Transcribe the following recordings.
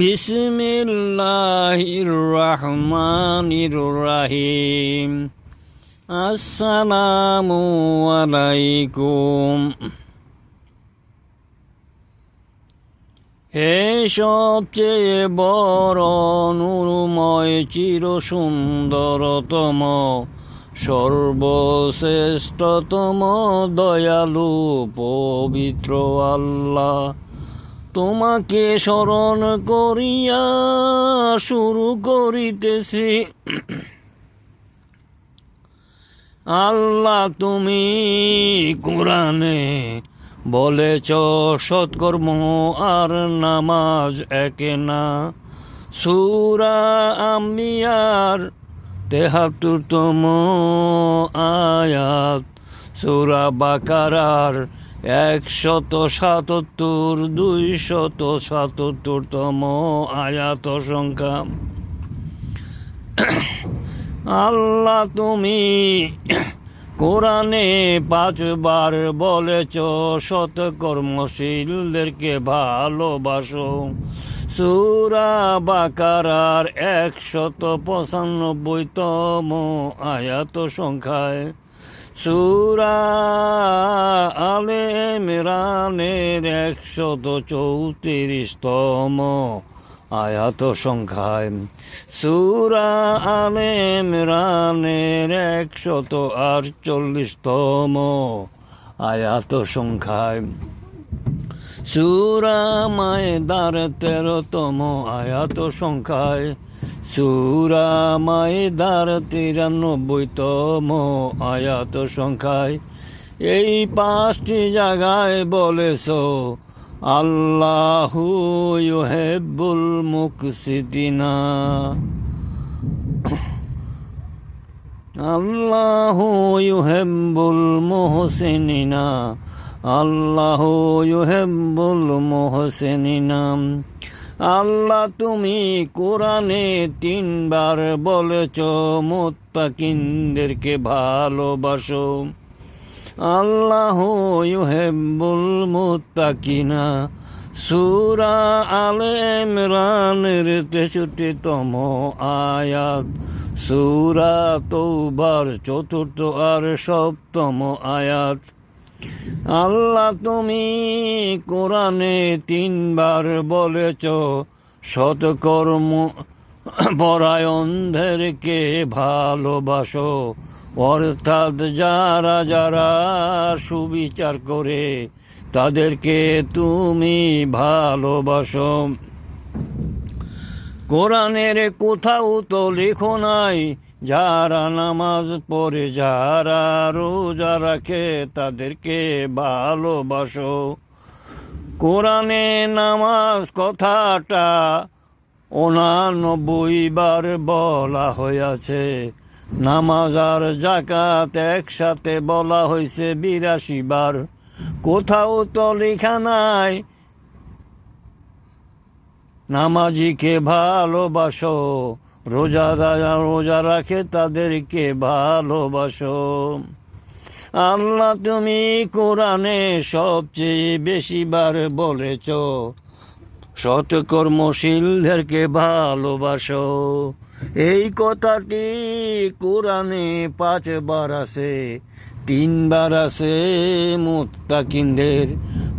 বিসমিল্লাহির রহমানির রাহিম আলাইকুম। হে সবচেয়ে বড় নুরময় চির সুন্দরতম সর্বশ্রেষ্ঠতম দয়ালু পবিত্র আল্লাহ। তোমাকে স্মরণ করিয়া শুরু করিতেছি। আল্লাহ, তুমি কোরআনে বলেছ, সৎকর্ম আর নামাজ একে না। সুরা আম্বিয়ার তেহাত্তরতম আয়াত, সুরা বাকারার একশত সাতাত্তর, দুইশত সাতাত্তরতম আয়াত সংখ্যা আল্লাহ তুমি কোরআনে পাঁচবার বলেছ শত কর্মশীলদেরকে ভালোবাসো। সুরা বাকারার একশত পঁচানব্বইতম আয়াত সংখ্যায় সুরা আলে মেরানের একশত চৌত্রিশতম আয়াত সংখ্যায়। সুরা আলে মেরানের একশত আটচল্লিশতম আয়াত সংখ্যায়। সুরা মায়েদার তেরোতম আয়াত সংখ্যায়। সুরা মায়েদার তিরানব্বইতম আয়াত সংখ্যায় এই পাঁচটি জায়গায় বলেছ, আল্লাহু ইউহিব্বুল মুকসিদিনা। আল্লাহু ইউহিব্বুল মুহসিনিনা। আল্লাহু ইউহিব্বুল মুহসিনিনা। আল্লাহ তুমি কোরআনে তিনবার বলেছ, মুত্তাকিনদেরকে ভালোবাসো। আল্লাহ ইউহেব্বুল মুত্তাকিনা। সুরা আলে ইমরানের তেষট্টিতম আয়াত। সুরা তৌবার চতুর্থ আর সপ্তম আয়াত। আল্লাহ তুমি কোরআনে তিনবার বলেছ, সৎকর্ম পরায়ণদেরকে ভালোবাসো। অর্থাৎ যারা যারা সুবিচার করে, তাদেরকে তুমি ভালোবাসো। কোরআনের কোথাও তো লেখো নাই যারা নামাজ পড়ে, যারা রোজা রাখে, তাদেরকে ভালোবাসো। কোরআনে নামাজ কথাটা অনানব্বই বার বলা হইয়াছে নামাজ আর জাকাত একসাথে বলা হয়েছে বিরাশি বার। কোথাও তো লেখা নাই, নামাজিকে ভালোবাসো। রোজা রোজা রাখে তাদেরকে ভালোবাসো। আল্লাহ তুমি কোরআনে সবচেয়ে বেশি বার বলেছ, সৎকর্মশীলদেরকে ভালোবাসো। এই কথাটি কোরআনে পাঁচবার আছে, তিনবার আছে মোত্তাকিনদের।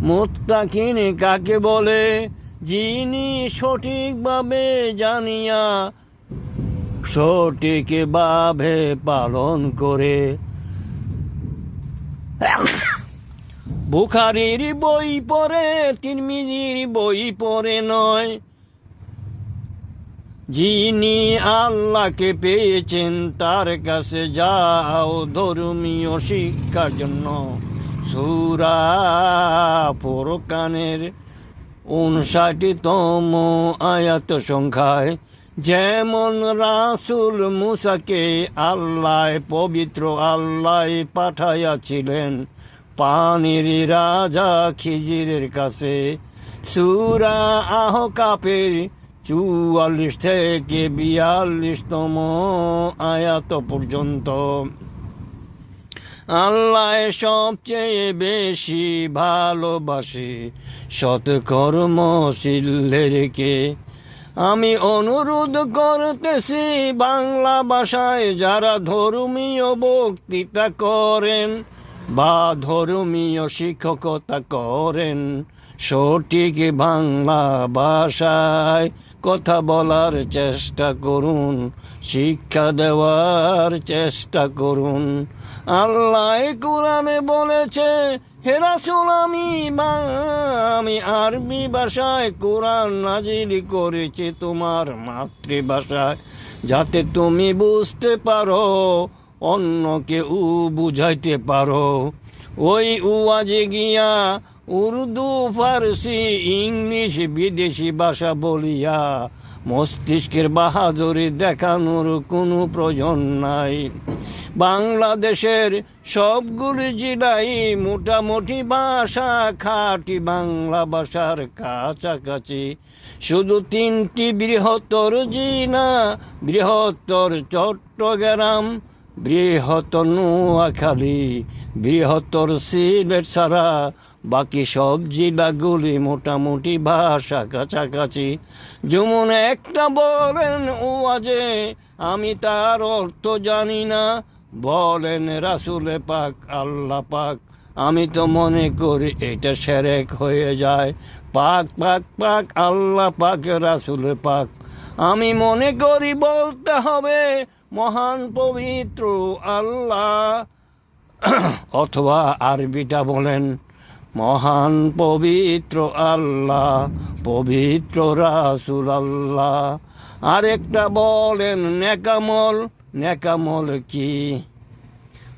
মোত্তাকিন কাকে বলে? যিনি সঠিকভাবে জানিয়া সঠিকভাবে পালন করে। বুখারির বই পড়ে, তিরমিজির বই পড়ে নয়। যিনি আল্লাহকে পেয়েছেন, তার কাছে যাও ধর্মীয় শিক্ষার জন্য। সুরা ফোরকানের উনষাটতম আয়াত সংখ্যায় যেমন রাসুল মুসাকে আল্লাহ পবিত্র আল্লাহ পাঠাইয়াছিলেন পানির রাজা খিজিরের কাছে। সুরা আহ কাপের চুয়াল্লিশ থেকে বিয়াল্লিশতম আয়াত পর্যন্ত। আল্লাহ সবচেয়ে বেশি ভালোবাসে সৎ কর্মশীলদেরকে আমি অনুরোধ করতেছি বাংলা ভাষায় যারা ধর্মীয় বক্তৃতা করেন বা ধর্মীয় শিক্ষকতা করেন, সঠিক বাংলা ভাষায় কথা বলার চেষ্টা করুন, শিক্ষা দেওয়ার চেষ্টা করুন। আল্লাহ কোরআনে বলেছে হেরাসুল আমি আমি আরবি ভাষায় কোরআন নাজিল করেছি তোমার মাতৃভাষায়। যাতে তুমি বুঝতে পারো অন্যকে উ বুঝাইতে পারো। ওই উয়াজে গিয়া উর্দু, ফার্সি, ইংলিশ, বিদেশি ভাষা বলিয়া মস্তিষ্কের বাহাদুরি দেখানোর কোনো প্রয়োজন নাই। বাংলাদেশের সবগুলি জেলাই মোটামুটি ভাষা খাঁটি বাংলা ভাষার কাছাকাছি। শুধু তিনটি বৃহত্তর জিনা বৃহত্তর চট্টগ্রাম, বৃহত্তর নোয়াখালী, বৃহত্তর সিলেট ছাড়া বাকি সব জেলাগুলি মোটামুটি ভাষা কাছাকাছি। যেমন একটা বলেন ও আজে আমি তার অর্থ জানি না। বলেন রাসুলে পাক, আল্লাহ পাক, আমি তো মনে করি এটা সেরেক হয়ে যায়। পাক পাক পাক, আল্লাহ পাক, রাসুলে পাক। আমি মনে করি বলতে হবে, মহান পবিত্র আল্লাহ। অথবা আরবিটা বলেন মহান পবিত্র আল্লাহ, পবিত্র রাসুল আল্লাহ। আরেকটা বলেন, নেকামল নেকামল কি?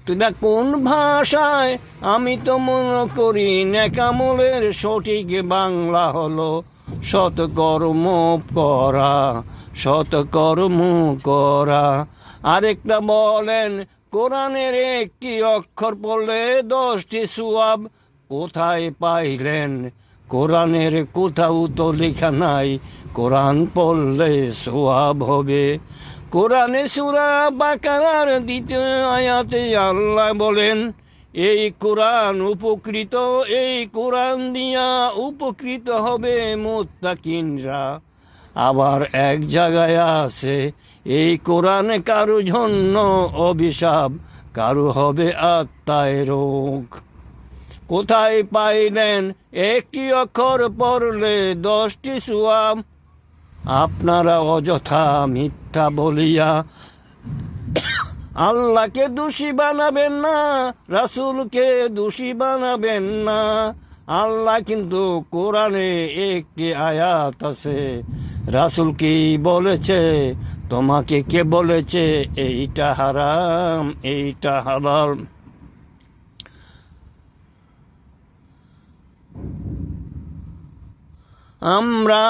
তুই কোন ভাষায়? আমি তো মনে করি নেকামলের সঠিক বাংলা হলো সৎকর্ম করা সৎকর্ম করা। আরেকটা বলেন, কোরআনের একটি অক্ষর পড়লে দশটি সুয়াব কোথায় পাইলেন? কোরআনের কোথাও তো লেখা নাই। কোরআন পড়লে সোয়াব হবে। কোরআনে সুরা বাকারার দ্বিতীয় আয়াতে আল্লাহ বলেন, এই কোরআন উপকৃত, এই কোরআন দিয়া উপকৃত হবে মুত্তাকিনরা। আবার এক জায়গায় আছে, এই কোরআন কারও জন্য অভিশাপ, কারও হবে আত্মায় রোগ। কোথায় পাইলেন? একটি অক্ষর পড়লে দশটি সুয়াম। আপনারা অযথা মিথ্যা বলিয়া আল্লাহকে দোষী বানাবেন না, রাসূলকে দোষী বানাবেন না। আল্লাহ কিন্তু কোরআনে একটি আয়াত আছে। রাসূল কি বলেছে? তোমাকে কে বলেছে? এইটা হারাম, এইটা হালাল। আমরা,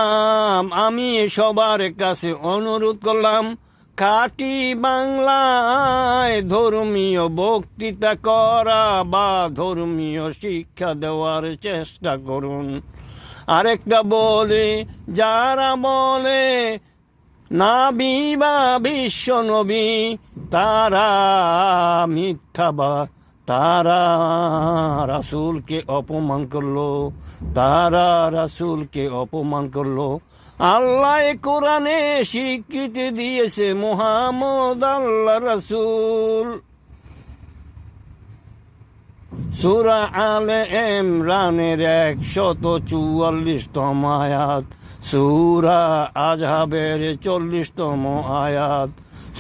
আমি সবার কাছে অনুরোধ করলাম, খাঁটি বাংলায় ধর্মীয় বক্তৃতা করা বা ধর্মীয় শিক্ষা দেওয়ার চেষ্টা করুন। আরেকটা বলে, যারা বলে, নাবি বা বিশ্ব নবী, তারা মিথ্যা বা তারা রাসূলকে অপমান করল, তারা রাসূলকে অপমান করল। আল্লাহ কোরআনে স্বীকৃতি দিয়েছে, মোহাম্মদ আল্লাহ রাসূল। সুরা আলে ইমরানের একশত চুয়াল্লিশতম আয়াত, সুরা আজহাবের চল্লিশতম আয়াত,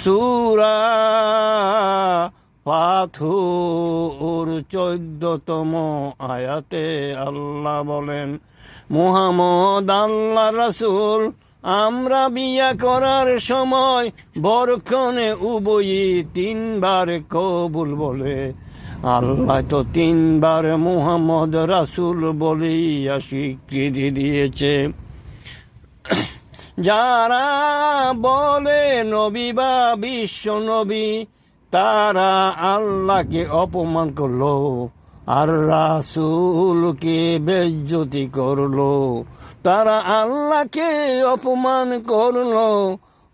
সুরা পাথুর চোদ্দতম আয়াতে আল্লাহ বলেন, মুহাম্মদ আল্লাহ রাসূল, আমরা বিয়া করার সময় বরক্ষণে উবই তিনবার কবুল বলে, আল্লাহ তো তিনবার মুহাম্মদ রাসূল বলিয়া স্বীকৃতি দিয়েছে। যারা বলে নবী বা বিশ্ব নবী তারা আল্লাহকে অপমান করল, আর রাসূলকে বেজ্জতি করল। তারা আল্লাহকে অপমান করল,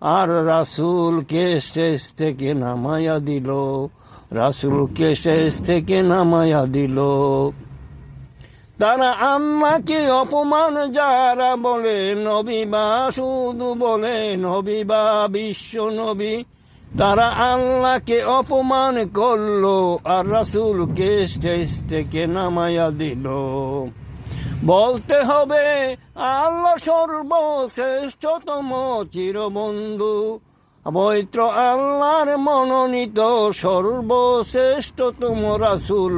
আর রাসূলকে শেষ থেকে নামাইয়া দিল। রাসুলকে শেষ থেকে নামায়া দিল। তারা আল্লাহকে অপমান, যারা বলে নবী বা শুধু বলে নবী বা বিশ্ব নবী তারা আল্লাহকে অপমান করল আর রাসুলকে স্টেজ থেকে নামায়া দিল। বলতে হবে, আল্লাহ সর্বশ্রেষ্ঠতম চিরবন্ধু, পবিত্র আল্লাহর মনোনীত সর্বশ্রেষ্ঠতম রাসুল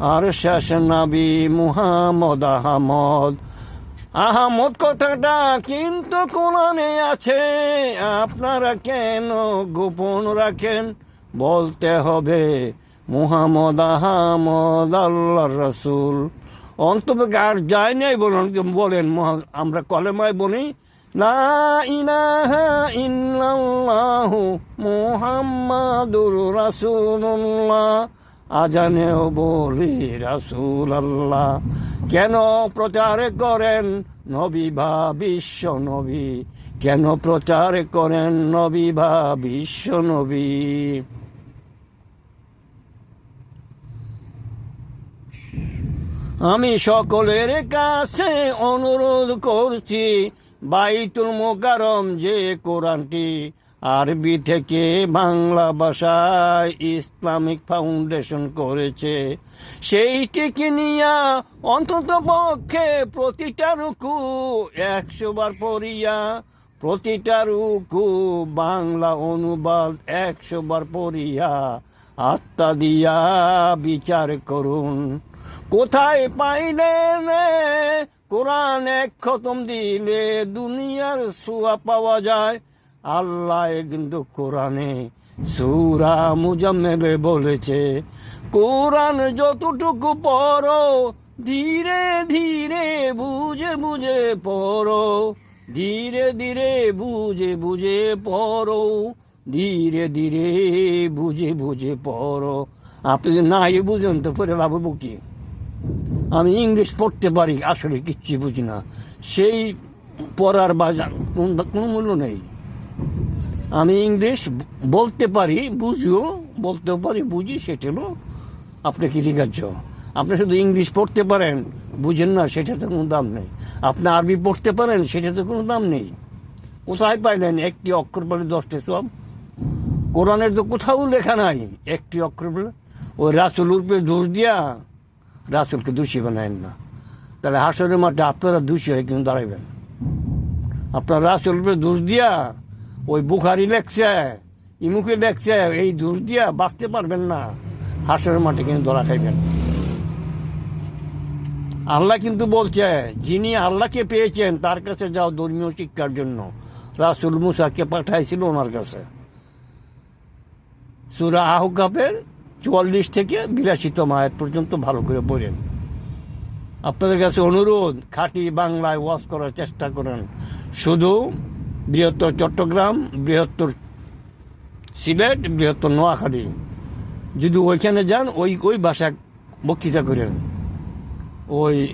আর শেষ নাবি মুহাম্মদ আহমদ। আহমদ কথাটা কিন্তু কোরআনে আছে। আপনারা কেন গোপন রাখেন? বলতে হবে, মুহাম্মদ আহমদ আল্লাহর রসুল। অন্তত আর যায় নাই বলুন, বলেন আমরা কলেমায় বলি, লা ইলাহা ইল্লাল্লাহু মুহাম্মাদুর রাসূলুল্লাহ। আজানেও বলি রাসূল আল্লাহ কেন প্রচার করেন নবী বা বিশ্ব নবী? কেন প্রচার করেন নবী বা বিশ্ব নবী? আমি সকলের কাছে অনুরোধ করছি, বাইতুল মোকারম যে কোরআনটি আরবি থেকে বাংলা ভাষায় ইসলামিক ফাউন্ডেশন করেছে। সেইটিকে নিয়া অন্তত পক্ষে প্রতিটা রুকু একশো বার পড়িয়া, প্রতিটা রুকু বাংলা অনুবাদ একশো বার পড়িয়া আত্মা দিয়া বিচার করুন। কোথায় পাইলেন কোরআন এক খতম দিলে দুনিয়ার সুয়া পাওয়া যায়। আল্লাহ কিন্তু কোরআনে সুরা মুজাম্মেলে বলেছে, কোরআন যতটুকু পড়ো, ধীরে ধীরে বুঝে বুঝে পড়ো, ধীরে ধীরে বুঝে বুঝে পড়ো, ধীরে ধীরে বুঝে বুঝে পড়ো। আপনি নাই বুঝেন তো পরে ভাববো কি? আমি ইংলিশ পড়তে পারি, আসলে কিচ্ছু বুঝি না। সেই পড়ার বাজার কোনো মূল্য নেই। আমি ইংলিশ বলতে পারি, বুঝিও, বলতেও পারি, বুঝি সেটা হলো আপনি কৃতিকার্য আপনি শুধু ইংলিশ পড়তে পারেন, বুঝেন না, সেটাতে কোনো দাম নেই। আপনি আরবি পড়তে পারেন, সেটাতে কোনো দাম নেই। কোথায় পাইলেন একটি অক্ষর বলে দশটা সব? কোরআনের তো কোথাও লেখা নাই, একটি অক্ষর বলে। ওই রাসুল উপরে দোষ দিয়া রাসুলকে দোষী বানায়েন না। তাহলে হাসরের মাঠে আপনারা দোষী হয়ে কিন্তু দাঁড়াইবেন। আপনার রাসুল উপরে দোষ দিয়া ওই বুখারি লেখছে, ইমুকে লেখছে এই দোষ দিয়া বাঁচতে পারবেন না। হাসরের মাঠে কিন্তু ধরা খাইবেন। আল্লাহ কিন্তু বলছে, যিনি আল্লাহকে পেয়েছেন, তার কাছে যাও ধর্মীয় শিক্ষার জন্য। রাসুল মুসাকে পাঠাইছিল ওনার কাছে। সুরা আহকাপের চুয়াল্লিশ থেকে বিরাশিতম আয়াত পর্যন্ত ভালো করে পড়েন। আপনাদের কাছে অনুরোধ, খাঁটি বাংলায় ওয়াজ করার চেষ্টা করেন। শুধু বৃহত্তর চট্টগ্রাম, বৃহত্তর সিলেট, বৃহত্তর নোয়াখালী। যদি ওইখানে যান, ওই ওই ভাষা বক্তৃতা করেন। ওই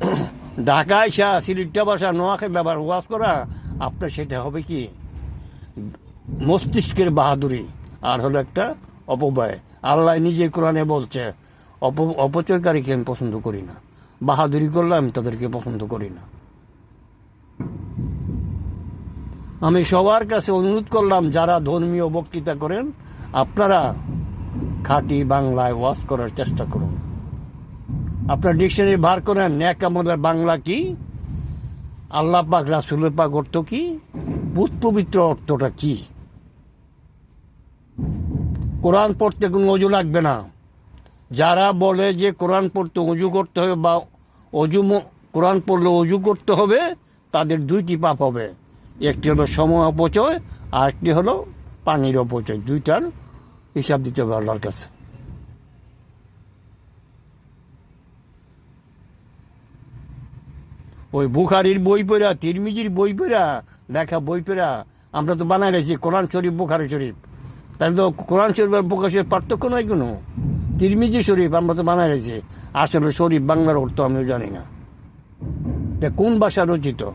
ঢাকায় সা সিলেটটা ভাষা নোয়াখালী ব্যবহার ওয়াজ করা, আপনার সেটা হবে কি? মস্তিষ্কের বাহাদুরি। আর হলো একটা অপব্যয়। আল্লাহ নিজে কোরআনে বলছে, অপ, অপচয়কারীকে আমি পছন্দ করি না। বাহাদুরি করলে আমি তাদেরকে পছন্দ করি না। আমি সবার কাছে অনুরোধ করলাম, যারা ধর্মীয় বক্তৃতা করেন, আপনারা খাঁটি বাংলায় ওয়াজ করার চেষ্টা করুন। আপনার ডিকশনারি বার করেন ন্যাক আমাদের বাংলা কি? আল্লাহ পাক, রাসুলের পাক অর্থ কি? বুধ পবিত্র অর্থটা কি? কোরআন পড়তে কোনো অজু লাগবে না। যারা বলে যে কোরআন পড়তে অজু করতে হবে বা অজু কোরআন পড়লে অজু করতে হবে, তাদের দুইটি পাপ হবে। একটি হলো সময় অপচয় আর একটি হলো পানির অপচয়। দুইটার হিসাব দিতে হবে আল্লাহর কাছে। ওই বুখারির বই পড়া, তিরমিজির বই পড়া, লেখা বই পড়া, আমরা তো বানাই রেখেছি, কোরআন শরীফ, বুখারি শরীফ। তাহলে তো কোরআন শরীফ আর বুখারি শরীফ পার্থক্য নয় কোনো? তিরমিজি শরীফ আমরা তো বানাই রেখেছি। আসলে শরীফ বাংলার অর্থ আমিও জানি না। এটা কোন ভাষা রচিত?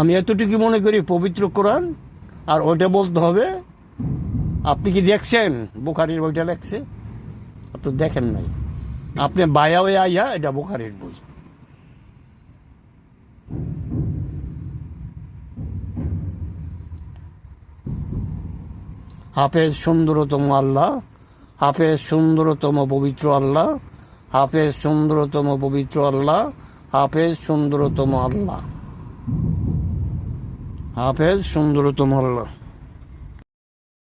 আমি এতটুকু মনে করি পবিত্র কোরআন, আর ওইটা বলতে হবে, আপনি কি দেখছেন? বোখারির বইটা লেখছে? আপনি দেখেন নাই। আপনি বায়া হয়ে আইয়া এটা বোখারির বই। হাফেজ সুন্দরতম আল্লাহ, হাফেজ সুন্দরতম পবিত্র আল্লাহ, হাফেজ সুন্দরতম পবিত্র আল্লাহ, হাফেজ সুন্দরতম আল্লাহ। হাফেজ সুন্দরতম আল্লাহ